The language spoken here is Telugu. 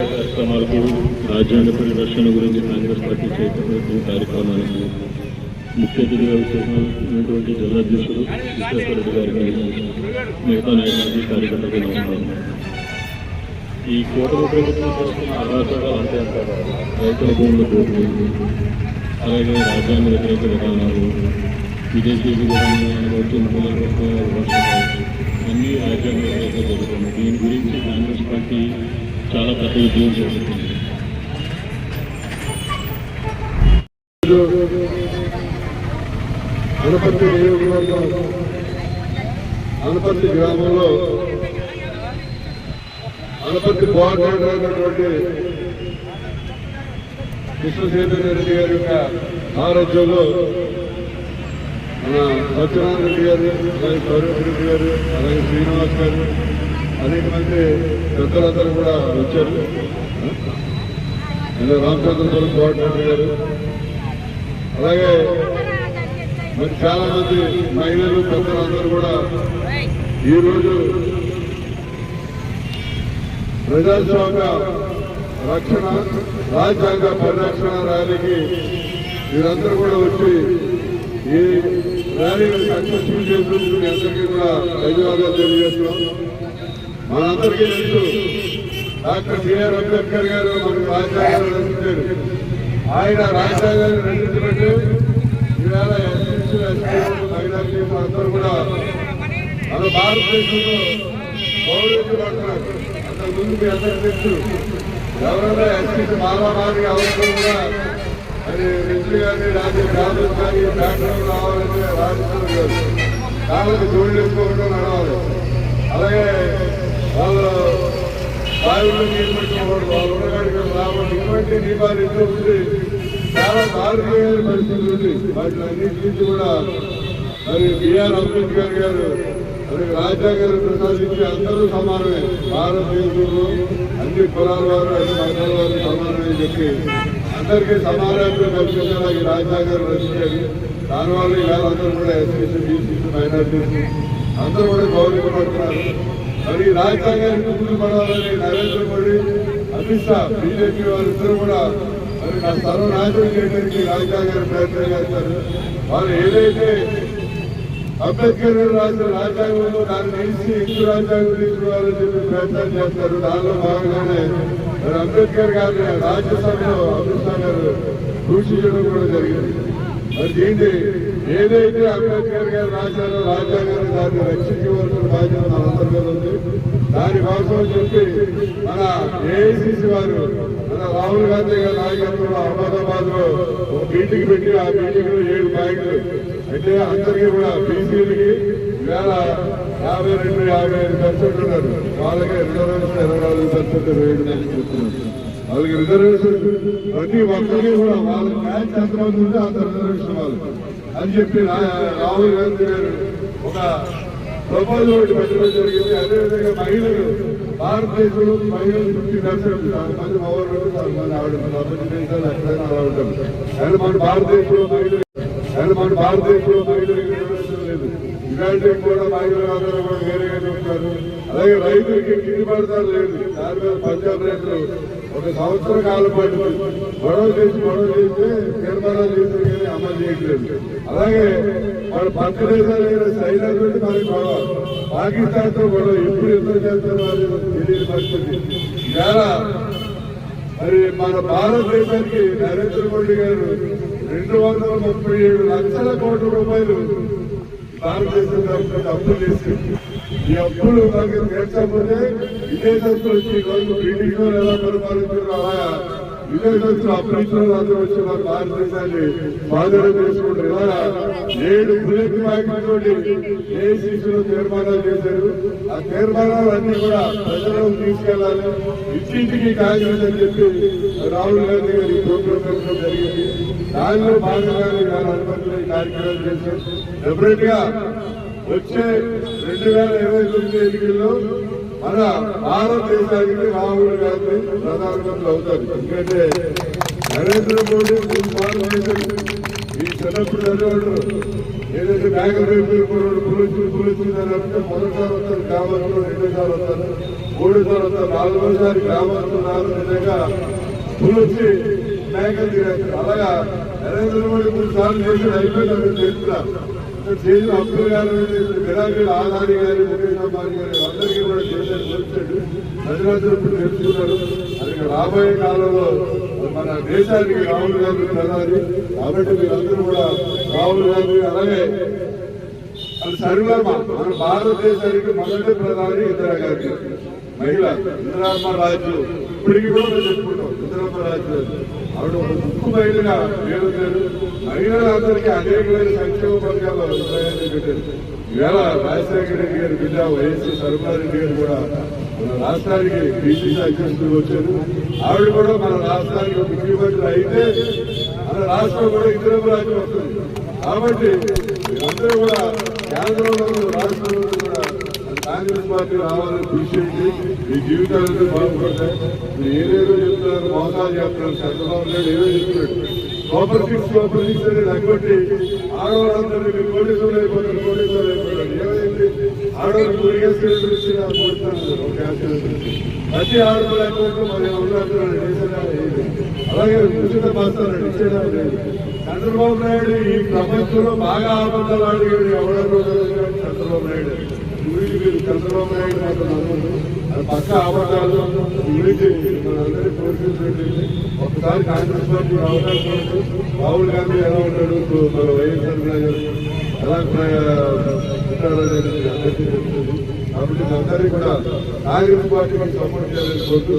కార్యక్రమాలకు రాజ్యాంగ పరిరక్షణ గురించి కాంగ్రెస్ పార్టీ చేపట్టిన కార్యక్రమాలకు ముఖ్య అతిథిగా చేసినటువంటి జిల్లా అధ్యక్షుడు విశ్వేశ్వర రెడ్డి గారికి మిగతా నాయకులకి కార్యకర్తలకి నమస్కారం. ఈ కూటమి ప్రభుత్వం చేస్తున్న అరాచకాలు అంతే అంటారు. రైతుల భూముల దోపిడీ అలాగే రాజ్యాంగ వ్యతిరేక విధానాలు విదేశీ విధానాలు వచ్చి మహిళల కోసం విమర్శలు అన్ని రాజ్యాంగ వ్యతిరేక జరుగుతుంది దీని గురించి కాంగ్రెస్ పార్టీ చాలా పెద్ద విజయం చేస్తుంది. అనపర్తి నియోజకవర్గం. అనపర్తి గ్రామంలో అనపర్తి కోఆర్డినేటర్ అయినటువంటి కృష్ణసేన రెడ్డి గారి యొక్క ఆరోగ్యంలో మన సత్యనారాయణ రెడ్డి గారు అలాగే సౌరభ్ రెడ్డి గారు అలాగే శ్రీనివాస్ గారు అనేక మంది పెద్దలందరూ కూడా వచ్చారు. రామచంద్రపురం కోఆర్డినేటర్ గారు. అలాగే మరి చాలా మంది మహిళలు పెద్దలందరూ కూడా ఈరోజు ప్రజాస్వామ్య రక్షణ రాజ్యాంగ పరిరక్షణ ర్యాలీకి మీరందరూ కూడా వచ్చి ఈ ర్యాలీని సక్సెస్ఫుల్ చేసినందుకు మీ అందరికీ కూడా ధన్యవాదాలు తెలియజేస్తున్నాం. మనందరికీ తెలుసు డాక్టర్ బిఆర్ అంబేద్కర్ గారు మనకు రాజ్యాంగాన్ని రచించారు. ఆయన రాజ్యాంగాన్ని రచించినట్టు ఈవేళ ఎస్సీసీ ఎస్టీలు మైనార్టీలు అందరూ కూడా మన భారతదేశంలో గౌరవించబడుతున్నారు అంతకు ముందు మీ అందరికీ తెలుసు. ఎవరైనా ఎస్సీసీ మాలామారి అవసరం కూడా అది రెడ్డి గారిని రాజు రాజు కానీ బ్యాక్గ్రౌండ్ రావాలంటే రాజేశ్వరం గారు కాళ్ళకి జోళ్ళు వేసుకోవడం నడవాలి. అలాగే వాళ్ళు బావిలో నీళ్ళు పెట్టుకోవడం వాళ్ళు ఉండగాడికి రావడం ఇటువంటి నియమాలు ఎన్నో ఉంది చాలా దారుణమైన పరిస్థితులు ఉంది వాటిని అన్నింటి నుంచి కూడా మరి బిఆర్ అంబేద్కర్ గారు మరి రాజ్యాంగాన్ని ప్రసాదించి అందరూ సమానమే. భారతదేశంలో అన్ని కులాల వారు అన్ని మతాల వారు సమానమే అని చెప్పి అందరికీ సమానత్వం కల్పించేలా ఈ రాజ్యాంగాన్ని రచించారు దానివల్ల ఇవాళ అందరూ కూడా ఎస్సీసీ బీసీసీ మైనార్టీస్ అందరూ కూడా గౌరవించబడుతున్నారు మరి ఈ రాజ్యాంగాన్ని ముందుకు పడాలని నరేంద్ర మోడీ అమిత్ షా బీజేపీ వారిద్దరూ కూడా మరి నా సర్వనాశనం చేయడానికి రాజ్యాంగాన్ని ప్రయత్నం చేస్తారు. వాళ్ళు ఏదైతే అంబేద్కర్ గారు రాసిన రాజ్యాంగంలో దాన్ని తీసి హిందూ రాజ్యాంగం తీసుకోవాలని చెప్పి ప్రయత్నం చేస్తారు. దానిలో భాగంగానే మరి అంబేద్కర్ గారిని రాజ్యసభలో అమిత్ షా గారు దూషించడం కూడా జరిగింది. మరి దీన్ని ఏదైతే అంబేద్కర్ గారు రాశారో రాజ్యాంగాన్ని దాన్ని రక్షించవలసిన బాధ్యత మనందరి మీద ఉంది. దానికోసం చెప్పి మన ఏఐసిసి వారు మన రాహుల్ గాంధీ గారి నాయకత్వంలో అహ్మదాబాద్లో ఒక మీటింగ్ పెట్టి ఆ మీటింగ్లో ఏడు పాయింట్లు అంటే అందరికీ కూడా బీసీలకి వేల యాభై రెండు యాభై ఐదు పర్సెంట్ ఉన్నారు. వాళ్ళకి రిజర్వేషన్ ఇరవై నాలుగు పర్సెంట్ ఇరవై ఏడు వాళ్ళకి రిజర్వేషన్ ప్రతి ఒక్కరికి కూడా వాళ్ళకి మ్యాచ్ ఎంతమంది ఉంటే అంత రిజర్వేషన్ వాళ్ళు అని చెప్పి రాహుల్ గాంధీ గారు ఒక ప్రపోజల్ ఒకటి పెట్టడం జరిగింది. అదేవిధంగా మహిళలు భారతదేశంలో మహిళలు ఫిఫ్టీ పర్సెంట్ మంది మగవాళ్ళు మంది ఆవిడ ఎక్కడైనా అలా ఉంటారు. కానీ మన భారతదేశంలో మహిళలు కానీ మన భారతదేశంలో మహిళలకు లేదు. ఇలాంటివి కూడా మహిళలు అందరూ కూడా వేరేగా చెప్తారు అలాగే రైతులకి గిట్టుబాటు ధర లేదు. దాని మీద పంజాబ్ రైతులు ఒక సంవత్సర కాలం పాటు గొడవ చేసి గొడవ చేస్తే తీర్మానాలు చేసి కానీ అమలు చేయట్లేదు. అలాగే మన పక్క దేశాలైన చైనా గురించి మనకి గొడవ. పాకిస్తాన్తో గొడవ. ఎప్పుడు యుద్ధం చేస్తారో అది తెలియని పరిస్థితి. ఇలా మరి మన భారతదేశానికి నరేంద్ర మోడీ గారు రెండు వందల ముప్పై ఏడు లక్షల కోట్ల రూపాయలు భారతదేశం తరఫున అప్పులు చేసింది ఈ అప్పులు మనకి తీర్చకపోతే విదేశస్తులు వచ్చి ఈరోజు బ్రిటిష్ వారు ఎలా పరిపాలించారో అలా విదేశస్తులు అప్రించిన వచ్చి భారతదేశాన్ని స్వాధీనం చేసుకుంటారు. ఇలా ఏడు బుల్లెట్ ఏ ఏసీసీలో తీర్మానాలు చేశారు. ఆ తీర్మానాలు అన్ని కూడా ప్రజలకు తీసుకెళ్ళాలి ఇంటింటికి కాంగ్రెస్ అని చెప్పి రాహుల్ గాంధీ గారి ప్రోగ్రామ్ జరిగింది. దానిలో భాగంగానే గారు అనుమతులు కార్యక్రమాలు చేశారు. డెఫినెట్గా వచ్చే రెండు వేల ఇరవై తొమ్మిది ఎన్నికల్లో మన భారతదేశానికి రాహుల్ గాంధీ ప్రధానమంత్రి అవుతారు. ఎందుకంటే నరేంద్ర మోడీ మూడు ఈ చిన్నప్పుడు చదివాడు. ఏదైతే బ్యాంకులు వేపుకున్నాడు పులిచి పులిచి అంటే మొదటిసారి వస్తారు గ్రామంలో రెండోసారి వస్తారు మూడోసారి వస్తారు నాలుగోసారి గ్రామంలో నాలుగు నిజంగా పులిచి బ్యాంకులు తిరేస్తారు అలాగా నరేంద్ర మోడీ మూడు సార్లు చేసి అయిపోయిందని తెలుస్తున్నారు చేసిన అబ్దుల్ గారు విరాజులు ఆదాని గారి ముఖేష్ అంబానీ గారు అందరికీ కూడా చేశారు వచ్చాడు ప్రజలందరూ ఇప్పుడు తెలుసుకున్నారు అది రాబోయే కాలంలో మన దేశానికి రాహుల్ గాంధీ ప్రధాని. కాబట్టి మీరందరూ కూడా రాహుల్ గాంధీ అలాగే అది సర్వర్మ మన భారతదేశానికి మొదటి ప్రధాని ఇందిరాగాంధీ. మహిళ ఇందిరామ్మ రాజు. ఇప్పటికీ కూడా మేము ఆవిడ ఒక ముక్కు మహిళగా పేరుతారు మహిళలందరికీ అనేకమైన సంక్షేమ పథకాలు అభిప్రాయాన్ని పెట్టారు ఈవేళ రాజశేఖర రెడ్డి గారి బిడ్డ వైఎస్ సర్వారెడ్డి గారు కూడా మన రాష్ట్రానికి బీసీసీ అధ్యక్షులు వచ్చారు. ఆవిడ కూడా మన రాష్ట్రానికి ముఖ్యమంత్రి అయితే మన రాష్ట్రం కూడా ఇతర రాజ్యం వస్తుంది. కాబట్టి అందరూ కూడా కేంద్రంలో రాష్ట్రంలో కూడా కాంగ్రెస్ పార్టీ రావాలని కృషి చేయండి మీ జీవితాలతో బాగుపడతాయి మీరు ఏదేదో చెప్తున్నారు మోసాలు చెప్తున్నారు చంద్రబాబు నాయుడు ఏదో చెప్తున్నాడు సూపర్ సిక్స్ సూపర్ సిక్స్ అని తగ్గొట్టి ఆడవాళ్ళందరూ మీరు కోటేశ్వరులు అయిపోతారు కోటేశ్వరులు అయిపోతారు ఏమైంది? ఆడవాళ్ళు మూడు గ్యాస్ సిలిండర్ ఇచ్చిన ప్రతి ఆడవాళ్ళ అకౌంట్లో మరి ఉన్నట్టున్నారు అలాగే ఉచిత బస్తాలు ఇచ్చేదా లేదు. చంద్రబాబు నాయుడు ఈ ప్రపంచంలో బాగా అబద్ధాలు అడిగాడు ఎవడో చంద్రబాబు నాయుడు. గురించి మీరు చంద్రబాబు నాయుడు మాత్రం పక్క అబద్ధాలు ఒకసారి కాంగ్రెస్ పార్టీ అవకాశం రాహుల్ గాంధీ ఎలా ఉన్నాడు మన వైఎస్ఆర్ గారు ఎలా అందరికీ కాబట్టి అందరికీ కూడా కాంగ్రెస్ పార్టీ సపోర్ట్ చేయాలని కోరుతూ